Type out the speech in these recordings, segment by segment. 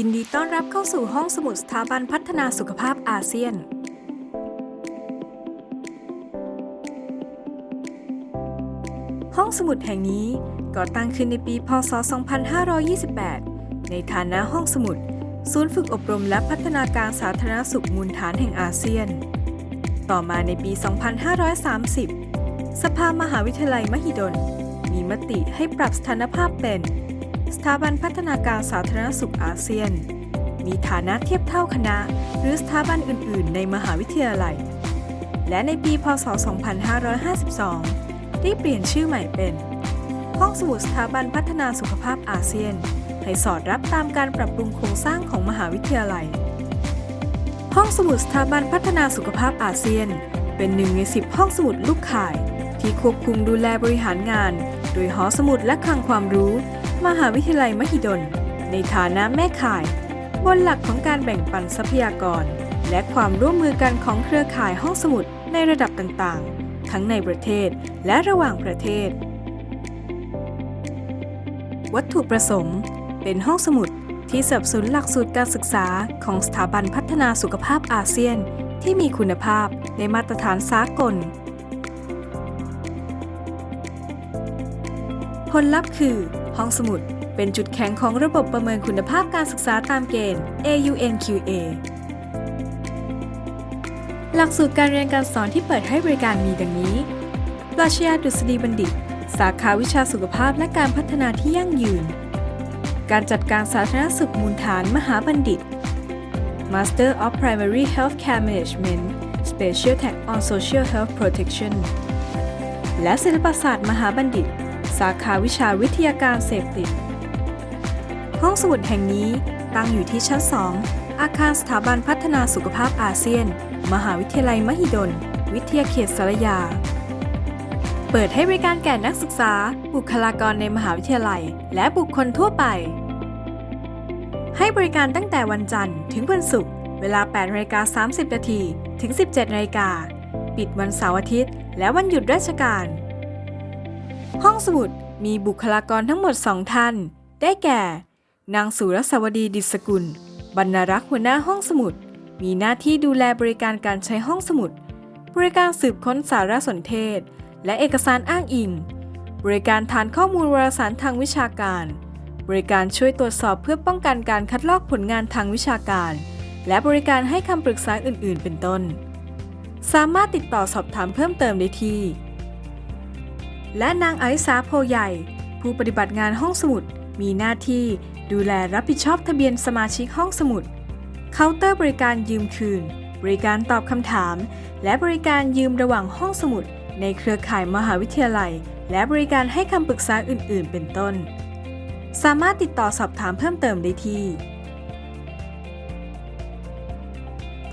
ยินดีต้อนรับเข้าสู่ห้องสมุดสถาบันพัฒนาสุขภาพอาเซียน ห้องสมุดแห่งนี้ก่อตั้งขึ้นในปี พศ 2528 ในฐานะห้องสมุด ศูนย์ฝึกอบรมและพัฒนาการสาธารณสุขมูลฐานแห่งอาเซียน ต่อมาในปี 2530 สภามหาวิทยาลัยมหิดล มีมติให้ปรับสถานภาพเป็น สถาบันพัฒนาการสาธารณสุขอาเซียน มีฐานะเทียบเท่าคณะ หรือสถาบันอื่น ๆ ในมหาวิทยาลัย และในปีพศ 2552 ได้เปลี่ยนชื่อใหม่เป็น ห้องสมุดสถาบันพัฒนาสุขภาพอาเซียน ให้สอดรับตามการปรับปรุงโครงสร้างของมหาวิทยาลัย ห้องสมุดสถาบันพัฒนาสุขภาพอาเซียน เป็นหนึ่งใน 10 ห้องสมุดลูกข่าย ที่ควบคุมดูแลบริหารงาน โดยหอสมุดและคลังความรู้ มหาวิทยาลัยมหิดล ในฐานะแม่ข่าย บนหลักของการแบ่งปันทรัพยากร และความร่วมมือกันของเครือข่ายห้องสมุดในระดับต่างๆ ทั้งในประเทศและระหว่างประเทศ วัตถุประสงค์ เป็นห้องสมุดที่สนับสนุนหลักสูตรการศึกษาของสถาบันพัฒนาสุขภาพอาเซียน ที่มีคุณภาพในมาตรฐานสากล ผลลัพธ์คือ ห้องสมุด เป็นจุดแข็งของระบบประเมินคุณภาพการศึกษาตามเกณฑ์ AUNQA หลักสูตรการเรียนการสอนที่เปิดให้บริการมีดังนี้ ปราชญาดุษฎีบัณฑิต สาขาวิชาสุขภาพและการพัฒนาที่ยั่งยืน การจัดการสาธารณสุขมูลฐานมหาบัณฑิต Master of Primary Healthcare Management Special Tag on Social Health Protection และศิลปศาสตร์มหาบัณฑิต สาขาวิชาวิทยาการเสพติด ห้องสมุดแห่งนี้ตั้งอยู่ที่ชั้น 2 อาคารสถาบันพัฒนาสุขภาพอาเซียน มหาวิทยาลัยมหิดล วิทยาเขตสารยา เปิดให้บริการแก่นักศึกษา บุคลากรในมหาวิทยาลัย และบุคคลทั่วไป ให้บริการตั้งแต่วันจันทร์ถึงวันศุกร์ เวลา8นาฬิกา30 นาที ถึง 17นาฬิกา ปิดวันเสาร์อาทิตย์ และวันหยุดราชการ ห้องสมุดมีบุคลากรทั้งหมด2ท่าน ได้แก่ นางสุรสวดีดิษกุล บรรณารักษ์หัวหน้าห้องสมุด มีหน้าที่ดูแลบริการการใช้ห้องสมุด บริการสืบค้นสารสนเทศ และเอกสารอ้างอิง บริการฐานข้อมูลวารสารทางวิชาการ บริการช่วยตรวจสอบเพื่อป้องกันการคัดลอกผลงานทางวิชาการ และบริการให้คำปรึกษาอื่น ๆ เป็นต้น สามารถติดต่อสอบถามเพิ่มเติมได้ที่ และนางไอริสาโพใหญ่ ผู้ปฏิบัติงานห้องสมุด มีหน้าที่ดูแลรับผิดชอบทะเบียนสมาชิกห้องสมุด เคาน์เตอร์บริการยืมคืน บริการตอบคำถาม และบริการยืมระหว่างห้องสมุด ในเครือข่ายมหาวิทยาลัย และบริการให้คำปรึกษาอื่น ๆ เป็นต้น สามารถติดต่อสอบถามเพิ่มเติมได้ที่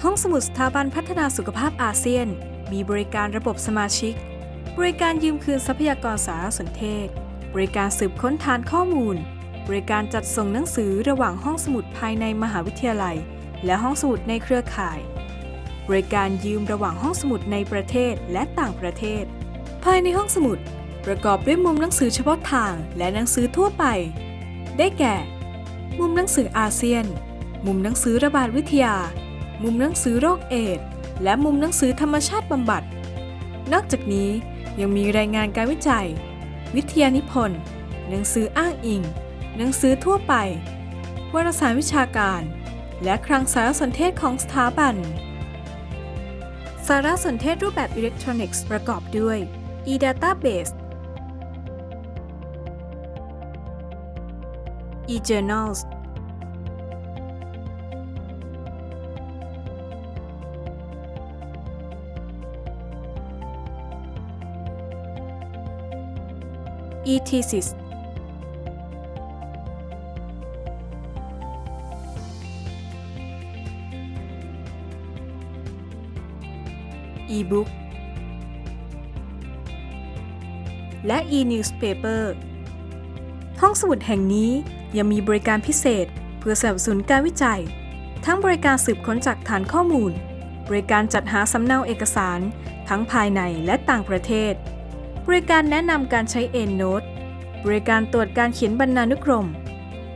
ห้องสมุดสถาบันพัฒนาสุขภาพอาเซียน มีบริการระบบสมาชิก บริการยืมคืนทรัพยากรสารสนเทศ บริการสืบค้นฐานข้อมูล บริการจัดส่งหนังสือระหว่างห้องสมุดภายในมหาวิทยาลัย และห้องสมุดในเครือข่าย บริการยืมระหว่างห้องสมุดในประเทศและต่างประเทศ ภายในห้องสมุด ประกอบด้วยมุมหนังสือเฉพาะทางและหนังสือทั่วไป ได้แก่ มุมหนังสืออาเซียน มุมหนังสือระบาดวิทยา มุมหนังสือโรคเอดส์และมุมหนังสือธรรมชาติบำบัด นอกจากนี้ ยังมีรายงานการวิจัย วิทยานิพนธ์ หนังสืออ้างอิง หนังสือทั่วไป วารสารวิชาการ และคลังสารสนเทศของสถาบัน สารสนเทศรูปแบบอิเล็กทรอนิกส์ประกอบด้วย e-database e-journals e-thesis e-book และ e-newspaper ห้องสมุดแห่งนี้ยังมีบริการพิเศษ เพื่อสนับสนุนการวิจัย ทั้งบริการสืบค้นจากฐานข้อมูล บริการจัดหาสำเนาเอกสาร ทั้งภายในและต่างประเทศ บริการแนะนำการใช้ EndNote บริการตรวจการเขียนบรรณานุกรม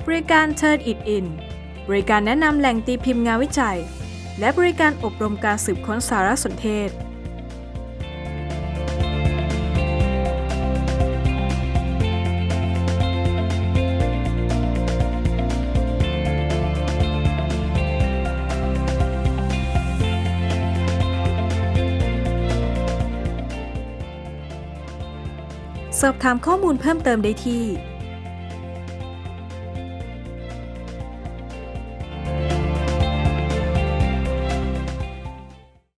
บริการ Turn It In บริการแนะนำแหล่งตีพิมพ์งานวิจัย และบริการอบรมการสืบค้นสารสนเทศ สอบถามข้อมูลเพิ่มเติมได้ที่